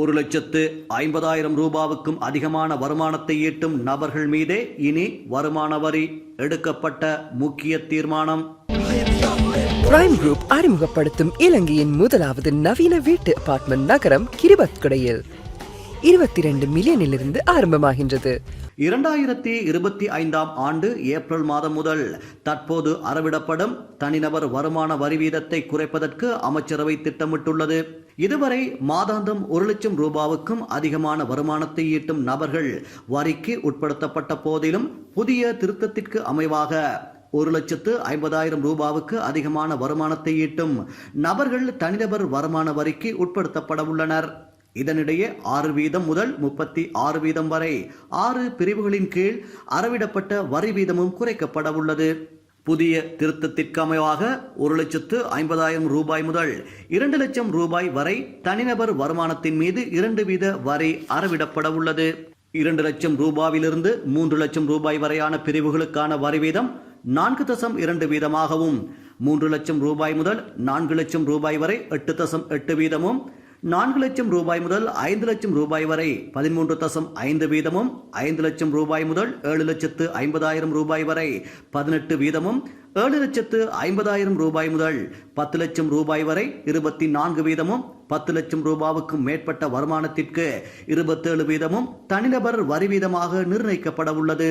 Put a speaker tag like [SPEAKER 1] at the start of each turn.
[SPEAKER 1] ஒரு லட்சத்து ஐம்பதாயிரம் ரூபாவுக்கும் அதிகமான வருமானத்தை ஈட்டும் நபர்கள் மீதே இனி வருமான வரி எடுக்கப்பட்ட முக்கிய தீர்மானம்.
[SPEAKER 2] பிரைம் குரூப் அறிமுகப்படுத்தும் இலங்கையின் முதலாவது நவீன வீட்டு அபார்ட்மெண்ட் நகரம் கிரிபத்குடையில். இருபத்தி ரெண்டு மில்லியனிலிருந்து ஆரம்பமாகின்றது.
[SPEAKER 1] இரண்டாயிரத்தி இருபத்தி ஐந்தாம் ஆண்டு ஏப்ரல் மாதம் முதல் தற்போது அறவிடப்படும் தனிநபர் வருமான வரி வீதத்தை குறைப்பதற்கு அமைச்சரவை திட்டமிட்டுள்ளது. இதுவரை மாதாந்தம் ஒரு லட்சம் ரூபாவுக்கும் அதிகமான வருமானத்தை ஈட்டும் நபர்கள் வரிக்கு உட்படுத்தப்பட்ட போதிலும் புதிய திருத்தத்திற்கு அமைவாக ஒரு லட்சத்து ஐம்பதாயிரம் ரூபாவுக்கு அதிகமான வருமானத்தை ஈட்டும் நபர்கள் தனிநபர் வருமான வரிக்கு உட்படுத்தப்பட உள்ளனர். இதனிடையே ஆறு வீதம் முதல் முப்பத்தி ஆறு வீதம் வரை ஆறு பிரிவுகளின் கீழ் அறவிடப்பட்ட வரி வீதமும் குறைக்கப்பட உள்ளது. புதிய திருத்தத்திற்கு அமைவாக ஒரு லட்சத்து ஐம்பதாயிரம் ரூபாய் முதல் இரண்டு லட்சம் ரூபாய் வரை தனிநபர் வருமானத்தின் மீது இரண்டு வீத வரி அறவிடப்பட உள்ளது. இரண்டு லட்சம் ரூபாயிலிருந்து மூன்று லட்சம் ரூபாய் வரையான பிரிவுகளுக்கான வரி வீதம் நான்கு தசம் இரண்டு வீதமாகவும் மூன்று லட்சம் ரூபாய் முதல் நான்கு லட்சம் ரூபாய் வரை எட்டு தசம் எட்டு வீதமும் நான்கு லட்சம் ரூபாய் முதல் ஐந்து லட்சம் ரூபாய் வரை பதிமூன்று தசம் ஐந்து வீதமும் ஐந்து லட்சம் ரூபாய் முதல் ஏழு லட்சத்து ஐம்பதாயிரம் ரூபாய் வரை பதினெட்டு வீதமும் ஏழு லட்சத்து ஐம்பதாயிரம் ரூபாய் முதல் பத்து லட்சம் ரூபாய் வரை இருபத்தி நான்கு வீதமும் பத்து லட்சம் ரூபாவுக்கும் மேற்பட்ட வருமானத்திற்கு இருபத்தேழு வீதமும் தனிநபர் வரி வீதமாக நிர்ணயிக்கப்பட உள்ளது.